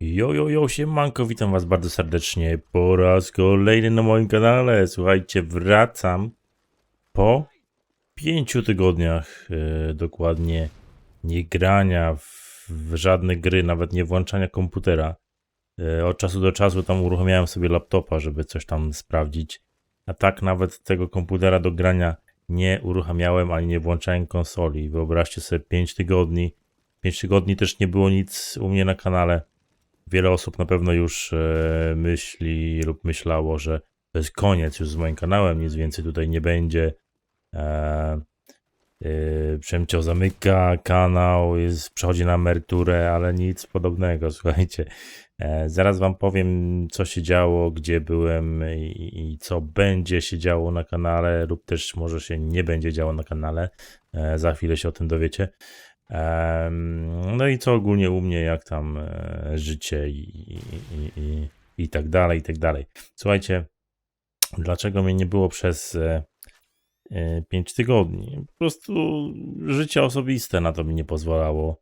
Jo, jo, jo, siemanko, witam was bardzo serdecznie po raz kolejny na moim kanale. Słuchajcie, wracam po pięciu tygodniach e, dokładnie nie grania w, w żadne gry, nawet nie włączania komputera. E, od czasu do czasu tam uruchamiałem sobie laptopa, żeby coś tam sprawdzić. A tak nawet tego komputera do grania nie uruchamiałem ani nie włączałem konsoli. Wyobraźcie sobie 5 tygodni. 5 tygodni też nie było nic u mnie na kanale. Wiele osób na pewno już e, myśli lub myślało, że to jest koniec już z moim kanałem, nic więcej tutaj nie będzie. E, e, Przemcio zamyka kanał, jest, przechodzi na emeryturę, ale nic podobnego, słuchajcie. Zaraz wam powiem, co się działo, gdzie byłem i, i co będzie się działo na kanale, lub też może się nie będzie działo na kanale. Za chwilę się o tym dowiecie. No i co ogólnie u mnie, jak tam e, życie i, i, i, i, tak dalej, i tak dalej. Słuchajcie, dlaczego mnie nie było przez 5 tygodni? Po prostu życie osobiste na to mi nie pozwalało.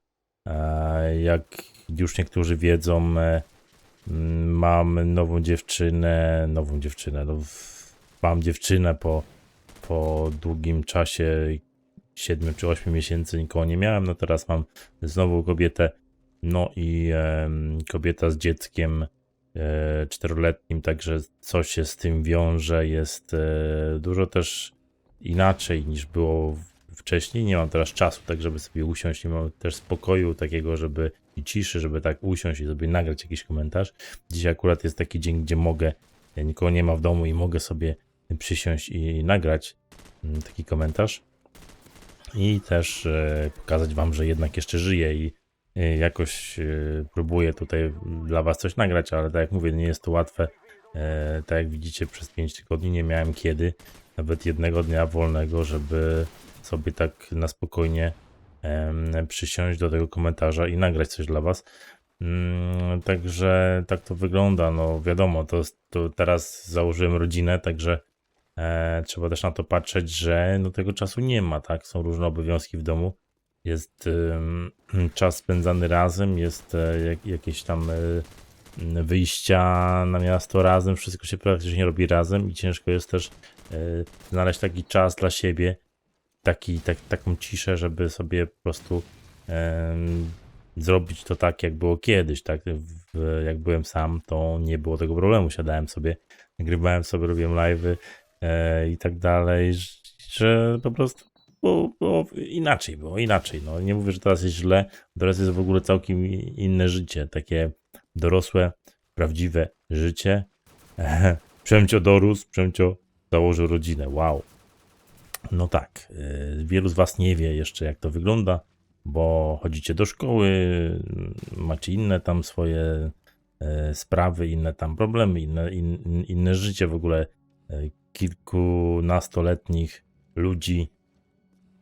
E, Jak już niektórzy wiedzą, e, mam nową dziewczynę, nową dziewczynę, no, mam dziewczynę po, po długim czasie 7 czy 8 miesięcy nikogo nie miałem, no teraz mam znowu kobietę, no i em, kobieta z dzieckiem e, czteroletnim, także coś się z tym wiąże, jest e, dużo też inaczej niż było wcześniej, nie mam teraz czasu tak, żeby sobie usiąść, nie mam też spokoju takiego, żeby i ciszy, żeby tak usiąść i sobie nagrać jakiś komentarz. Dzisiaj akurat jest taki dzień, gdzie mogę, e, nikogo nie ma w domu i mogę sobie przysiąść i nagrać mm, taki komentarz i też e, pokazać Wam, że jednak jeszcze żyję i e, jakoś e, próbuję tutaj dla Was coś nagrać, ale tak jak mówię, nie jest to łatwe. Tak jak widzicie, przez 5 tygodni nie miałem kiedy, nawet jednego dnia wolnego, żeby sobie tak na spokojnie przysiąść do tego komentarza i nagrać coś dla Was. Mm, Także tak to wygląda. No wiadomo, to, to teraz założyłem rodzinę, także e, trzeba też na to patrzeć, że no, tego czasu nie ma, tak? Są różne obowiązki w domu. Jest czas spędzany razem, jest e, jak, jakieś tam e, wyjścia na miasto razem, wszystko się praktycznie robi razem i ciężko jest też e, znaleźć taki czas dla siebie, taki, tak, taką ciszę, żeby sobie po prostu zrobić to tak, jak było kiedyś, tak? W, jak byłem sam, to nie było tego problemu. Siadałem sobie, nagrywałem sobie, robiłem live'y i tak dalej, że, po prostu było, inaczej, było inaczej. No, nie mówię, że teraz jest źle, teraz jest w ogóle całkiem inne życie, takie dorosłe, prawdziwe życie. Przemcio dorósł, Przemcio założył rodzinę, wow. No tak, y, wielu z Was nie wie jeszcze, jak to wygląda, bo chodzicie do szkoły, macie inne tam swoje sprawy, inne tam problemy, inne, in, inne życie w ogóle kilkunastoletnich ludzi.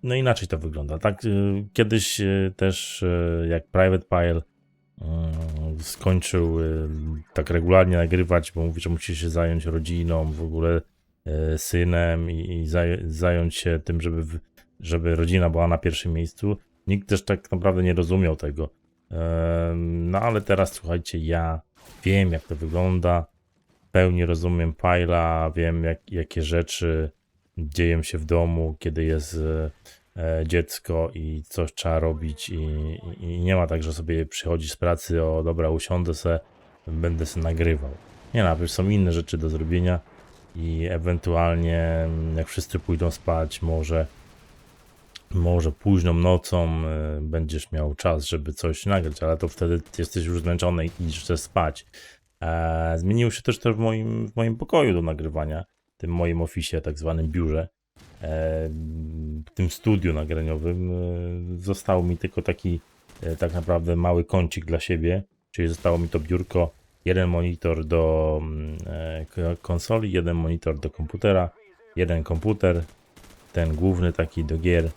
No inaczej to wygląda. Tak, y, kiedyś y, też y, jak Private Pile skończył tak regularnie nagrywać, bo mówi, że musi się zająć rodziną, w ogóle synem i, i zaj- zająć się tym, żeby, żeby rodzina była na pierwszym miejscu. Nikt też tak naprawdę nie rozumiał tego. No ale teraz słuchajcie, ja wiem jak to wygląda, pełni rozumiem Pajla, wiem jak, jakie rzeczy dzieją się w domu, kiedy jest e, e, dziecko i coś trzeba robić i, i, nie ma tak, że sobie przychodzi z pracy, o dobra, usiądę se, będę se nagrywał. Nie, najpierw są inne rzeczy do zrobienia i ewentualnie mm, jak wszyscy pójdą spać, może może późną nocą y, będziesz miał czas, żeby coś nagrać, ale to wtedy jesteś już zmęczony i chcesz spać. E, zmieniło się też to w moim, w moim pokoju do nagrywania, tym moim oficie, tak zwanym biurze. E, tym studiu nagraniowym e, został mi tylko taki e, tak naprawdę mały kącik dla siebie, czyli zostało mi to biurko, jeden monitor do mm, e, konsoli, jeden monitor do komputera, jeden komputer, ten główny taki do gier.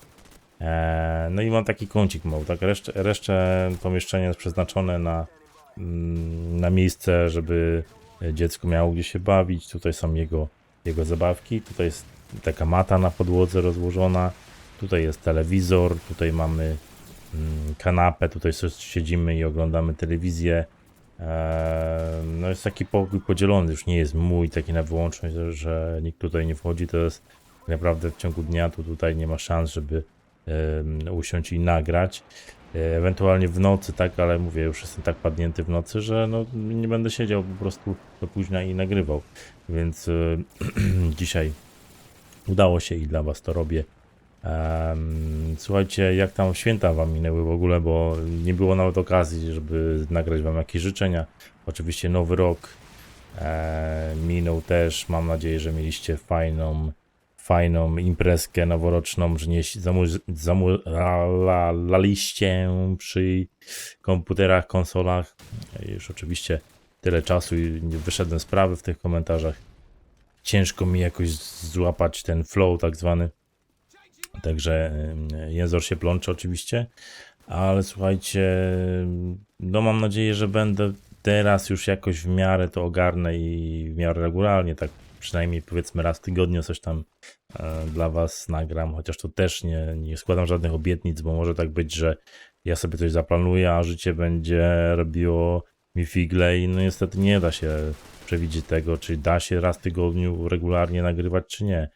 No i mam taki kącik mały, tak resztę, resztę pomieszczenia jest przeznaczone na, na miejsce, żeby dziecko miało gdzie się bawić. Tutaj są jego, jego zabawki, tutaj jest taka mata na podłodze rozłożona, tutaj jest telewizor, tutaj mamy mm, kanapę, tutaj siedzimy i oglądamy telewizję. E, no jest taki pokój podzielony, już nie jest mój taki na wyłączność, że- nikt tutaj nie wchodzi, to jest naprawdę w ciągu dnia to tutaj nie ma szans, żeby usiąść i nagrać. Ewentualnie w nocy, tak, ale mówię, już jestem tak padnięty w nocy, że no, nie będę siedział po prostu do późna i nagrywał. Więc e, dzisiaj udało się i dla Was to robię. Słuchajcie, jak tam święta Wam minęły w ogóle, bo nie było nawet okazji, żeby nagrać Wam jakieś życzenia. Oczywiście nowy rok e, minął też. Mam nadzieję, że mieliście fajną, fajną imprezkę noworoczną, że nie zamulaliście przy komputerach, konsolach. Już oczywiście tyle czasu i nie wyszedłem z prawy w tych komentarzach. Ciężko mi jakoś złapać ten flow tak zwany. Także język się plącze oczywiście, ale słuchajcie, no mam nadzieję, że będę teraz już jakoś w miarę to ogarnę i w miarę regularnie, tak przynajmniej powiedzmy raz w tygodniu coś tam e, dla was nagram, chociaż to też nie, nie składam żadnych obietnic, bo może tak być, że ja sobie coś zaplanuję, a życie będzie robiło mi figle i no niestety nie da się przewidzieć tego, czy da się raz w tygodniu regularnie nagrywać, czy nie.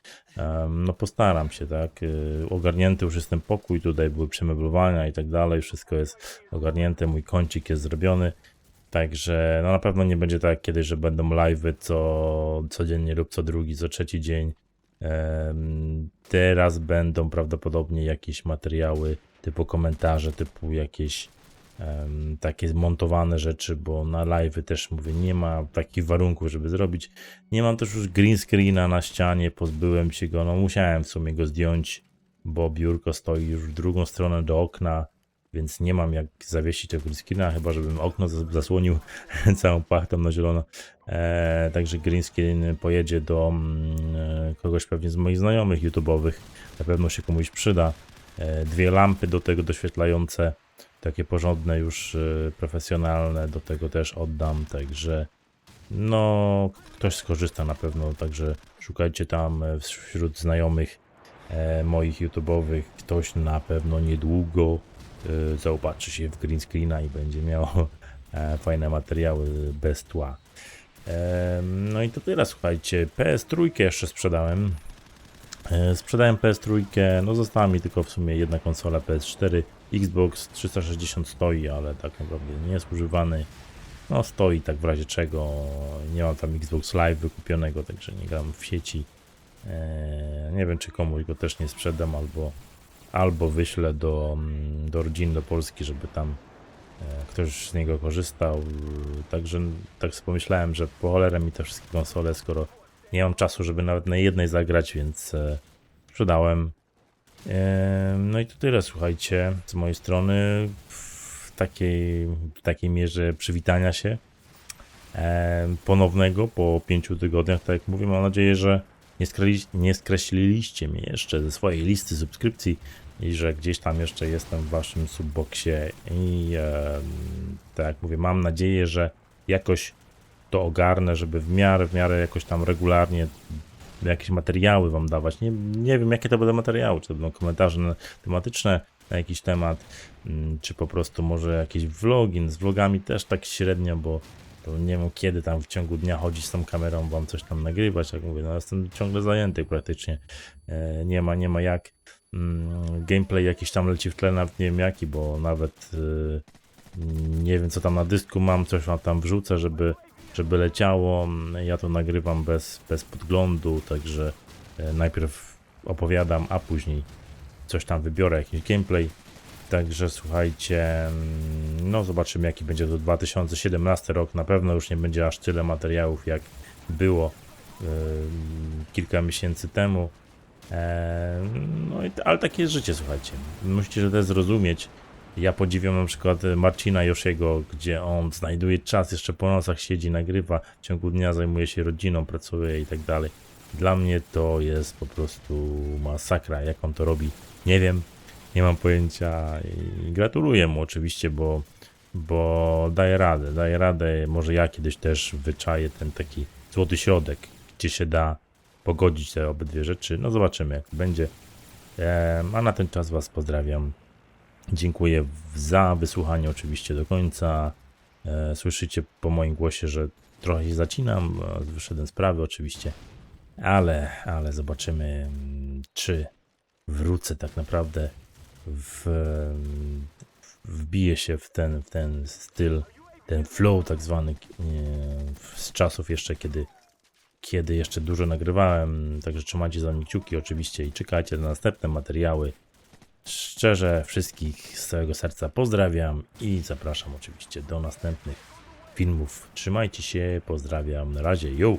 No postaram się, tak. Y, Ogarnięty już jest ten pokój, tutaj były przemeblowania i tak dalej, wszystko jest ogarnięte, mój kącik jest zrobiony. Także no na pewno nie będzie tak kiedyś, że będą live'y co codziennie lub co drugi, co trzeci dzień. Teraz będą prawdopodobnie jakieś materiały typu komentarze, typu jakieś em, takie montowane rzeczy, bo na live'y też mówię, nie ma takich warunków, żeby zrobić. Nie mam też już green screena na ścianie, pozbyłem się go, no musiałem w sumie go zdjąć, bo biurko stoi już w drugą stronę do okna, więc nie mam jak zawiesić tego green screena, chyba żebym okno zas- zasłonił całą płachtą na zielono. E, także green screen pojedzie do mm, e, kogoś pewnie z moich znajomych YouTube'owych, na pewno się komuś przyda. E, dwie lampy do tego doświetlające, takie porządne już e, profesjonalne, do tego też oddam, także no, ktoś skorzysta na pewno, także szukajcie tam e, wśród znajomych e, moich YouTube'owych. Ktoś na pewno niedługo zaopatrzy się w green screena i będzie miał e, fajne materiały bez tła. E, no i to tyle, słuchajcie. PS3 jeszcze sprzedałem. E, Sprzedałem PS3, no została mi tylko w sumie jedna konsola PS4. Xbox 360 stoi, ale tak naprawdę nie jest używany. No stoi tak w razie czego. Nie mam tam Xbox Live wykupionego, także nie gram w sieci. Eee, nie wiem czy komuś go też nie sprzedam albo, albo wyślę do, mm, do rodziny do Polski, żeby tam e, ktoś z niego korzystał. Także tak sobie pomyślałem, że po cholerę mi te wszystkie konsole, skoro nie mam czasu, żeby nawet na jednej zagrać, więc e, sprzedałem. E, no i to tyle, słuchajcie, z mojej strony w takiej, w takiej mierze przywitania się ponownego po pięciu tygodniach, tak jak mówię, mam nadzieję, że nie, skreśli, nie skreśliliście mnie jeszcze ze swojej listy subskrypcji i że gdzieś tam jeszcze jestem w waszym subboxie i e, tak jak mówię, mam nadzieję, że jakoś to ogarnę, żeby w miarę, w miarę jakoś tam regularnie jakieś materiały wam dawać. Nie, nie wiem, jakie to będą materiały, czy to będą komentarze tematyczne na jakiś temat, mm, czy po prostu może jakieś vlogi. No Z vlogami też tak średnio, bo nie wiem kiedy tam w ciągu dnia chodzić z tą kamerą, wam coś tam nagrywać, jak mówię, no jestem ciągle zajęty praktycznie. E, Nie ma, nie ma jak. Mm, Gameplay jakiś tam leci w tle, nawet nie wiem jaki, bo nawet y, nie wiem co tam na dysku mam, coś tam wrzucę, żeby, żeby leciało. Ja to nagrywam bez, bez podglądu, także e, najpierw opowiadam, a później coś tam wybiorę, jakiś gameplay. Także słuchajcie, mm, no zobaczymy jaki będzie to 2017 rok. Na pewno już nie będzie aż tyle materiałów jak było yy, kilka miesięcy temu. Eee, no ale takie jest życie, słuchajcie. Musicie to zrozumieć. Ja podziwiam na przykład Marcina Josiego, gdzie on znajduje czas, jeszcze po nocach siedzi, nagrywa, w ciągu dnia zajmuje się rodziną, pracuje i tak dalej. Dla mnie to jest po prostu masakra, jak on to robi. Nie wiem, nie mam pojęcia i gratuluję mu oczywiście, bo, bo daje radę, daje radę. Może ja kiedyś też wyczaję ten taki złoty środek, gdzie się da pogodzić te obydwie rzeczy. No zobaczymy, jak będzie. A na ten czas Was pozdrawiam. Dziękuję za wysłuchanie oczywiście do końca. E, słyszycie po moim głosie, że trochę się zacinam, e, wyszedłem z prawy oczywiście, ale, ale zobaczymy, mm, czy wrócę tak naprawdę w, em, wbiję się w ten, w ten styl, ten flow tak zwany e, z czasów jeszcze, kiedy, kiedy jeszcze dużo nagrywałem, także trzymajcie za mnie kciuki oczywiście i czekajcie na następne materiały. Szczerze wszystkich z całego serca pozdrawiam i zapraszam oczywiście do następnych filmów. Trzymajcie się, pozdrawiam, na razie, yo!